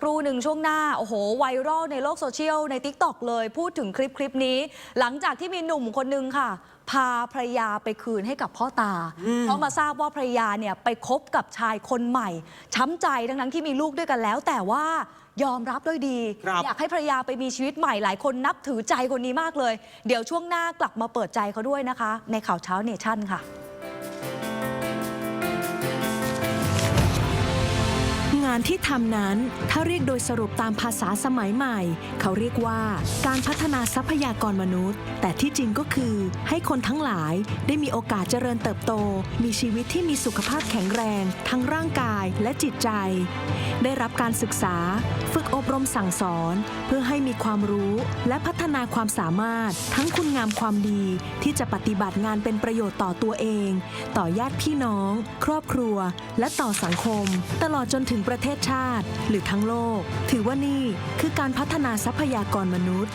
ครูหนึ่งช่วงหน้า โอ้โหไวรัลในโลกโซเชียล ใน t ิ k t o k เลย พูดถึงคลิปคลิปนี้ หลังจากที่มีหนุ่มคนนึงค่ะ พาภรรยาไปคืนให้กับพ่อตา เพราะมาทราบว่าภรรยาเนี่ยไปคบกับชายคนใหม่ ช้ำใจทั้งนั้นที่มีลูกด้วยกันแล้ว แต่ว่ายอมรับด้วยดีครับอยากให้ภรรยาไปมีชีวิตใหม่หลายคนนับถือใจคนนี้มากเลย เดี๋ยวช่วงหน้ากลับมาเปิดใจเขาด้วยนะคะ ในข่าวเช้าเนชั่นค่ะานที่ทำนั้น ถ้าเรียกโดยสรุปตามภาษาสมัยใหม่ เขาเรียกว่าการพัฒนาทรัพยากรมนุษย์ แต่ที่จริงก็คือ ให้คนทั้งหลายได้มีโอกาสเจริญเติบโต มีชีวิตที่มีสุขภาพแข็งแรง ทั้งร่างกายและจิตใจ ได้รับการศึกษา ฝึกอบรมสั่งสอน เพื่อให้มีความรู้และพัฒนาความสามารถ ทั้งคุณงามความดีที่จะปฏิบัติงานเป็นประโยชน์ต่อตัวเอง ต่อญาติพี่น้อง ครอบครัว และต่อสังคม ตลอดจนถึงประเทศชาติ หรือทั้งโลก ถือว่านี่คือการพัฒนาทรัพยากรมนุษย์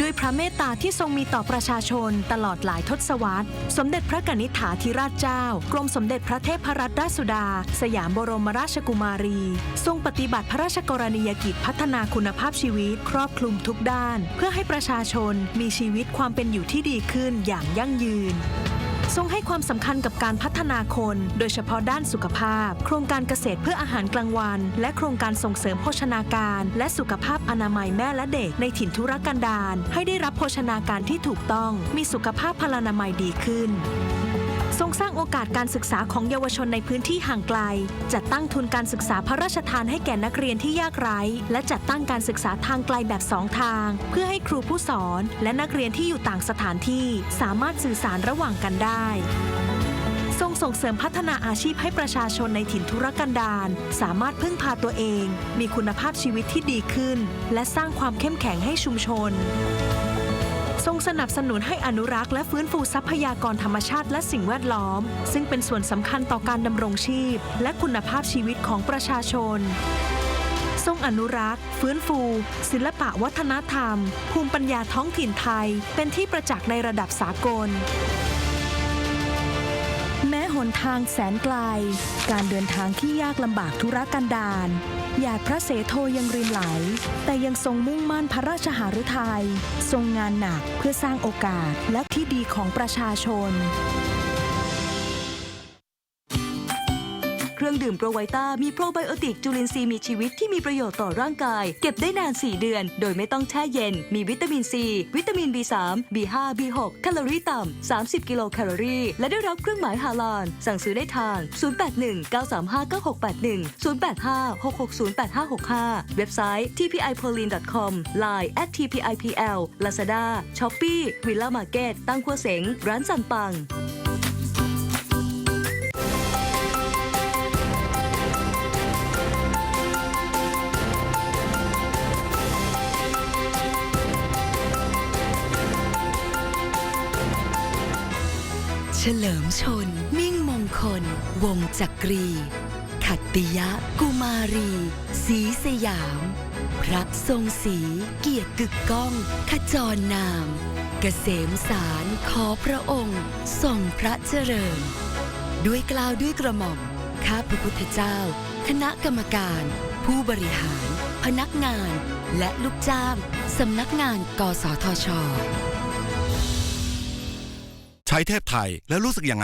ด้วยพระเมตตาที่ทรงมีต่อประชาชนตลอดหลายทศวรรษ สมเด็จพระกนิษฐาธิราชเจ้า กรมสมเด็จพระเทพรัตนราชสุดา สยามบรมราชกุมารี ทรงปฏิบัติพระราชกรณียกิจพัฒนาคุณภาพชีวิต ครอบคลุมทุกด้าน เพื่อให้ประชาชนมีชีวิตความเป็นอยู่ที่ดีขึ้นอย่างยั่งยืน ทรงให้ความสำคัญกับการพัฒนาคน โดยเฉพาะด้านสุขภาพ โครงการเกษตรเพื่ออาหารกลางวัน และโครงการส่งเสริมโภชนาการ และสุขภาพอนามัยแม่และเด็กในถิ่นทุรกันดารให้ได้รับโภชนาการที่ถูกต้อง มีสุขภาพพลานามัยดีขึ้น ทรงสร้างโอกาสการศึกษาของเยาวชนในพื้นที่ห่างไกล จัดตั้งทุนการศึกษาพระราชทานให้แก่นักเรียนที่ยากไร้ และจัดตั้งการศึกษาทางไกลแบบสองทาง เพื่อให้ครูผู้สอน และนักเรียนที่อยู่ต่างสถานที่ สามารถสื่อสารระหว่างกันได้ทรงส่งเสริมพัฒนาอาชีพให้ประชาชนในถิ่นทุรกันดารสามารถพึ่งพาตัวเอง มีคุณภาพชีวิตที่ดีขึ้น และสร้างความเข้มแข็งให้ชุมชน ทรงสนับสนุนให้อนุรักษ์และฟื้นฟูทรัพยากรธรรมชาติและสิ่งแวดล้อม ซึ่งเป็นส่วนสำคัญต่อการดำรงชีพ และคุณภาพชีวิตของประชาชน ทรงอนุรักษ์ ฟื้นฟู ศิลปะวัฒนธรรม ภูมิปัญญาท้องถิ่นไทย เป็นที่ประจักษ์ในระดับสากล หนทางแสนไกล การเดินทางที่ยากลำบากธุรกันดารหยาดพระเสโทยังรินไหล แต่ยังทรงมุ่งมั่นพระราชหฤทัยทรงงานหนักเพื่อสร้างโอกาสและที่ดีของประชาชน เครื่องดื่มโปรไวต้ามีโปรไบโอติกจุลินทรีย์มีชีวิตที่มีประโยชน์ต่อร่างกาย เก็บได้นาน 4 เดือน โดยไม่ต้องแช่เย็น มีวิตามินซี วิตามิน B3 B5 B6 แคลอรี่ต่ำ 30 กิโลแคลอรี่ และได้รับเครื่องหมายฮาลาลสั่งซื้อได้ทาง 081 935 9681 085 660 8565 เว็บไซต์ tpipolin.com line at tpipl lazada shopee villa market ตั้งคัวเสงร้านจันปัง ฉลิมชน มิ่งมงคล วงจักรี ขัตติยะ กุมารีศรีสยาม พระทรงศรีเกียรติกึกก้อง ขจรนาม เกษมสารขอพระองค์ทรงพระเจริญ ด้วยกล่าวด้วยกระหม่อม ข้าพระพุทธเจ้า คณะกรรมการ ผู้บริหาร พนักงาน และลูกจ้างสำนักงาน กสทช ช้เทพไทยแล้วรู้สึกยังไง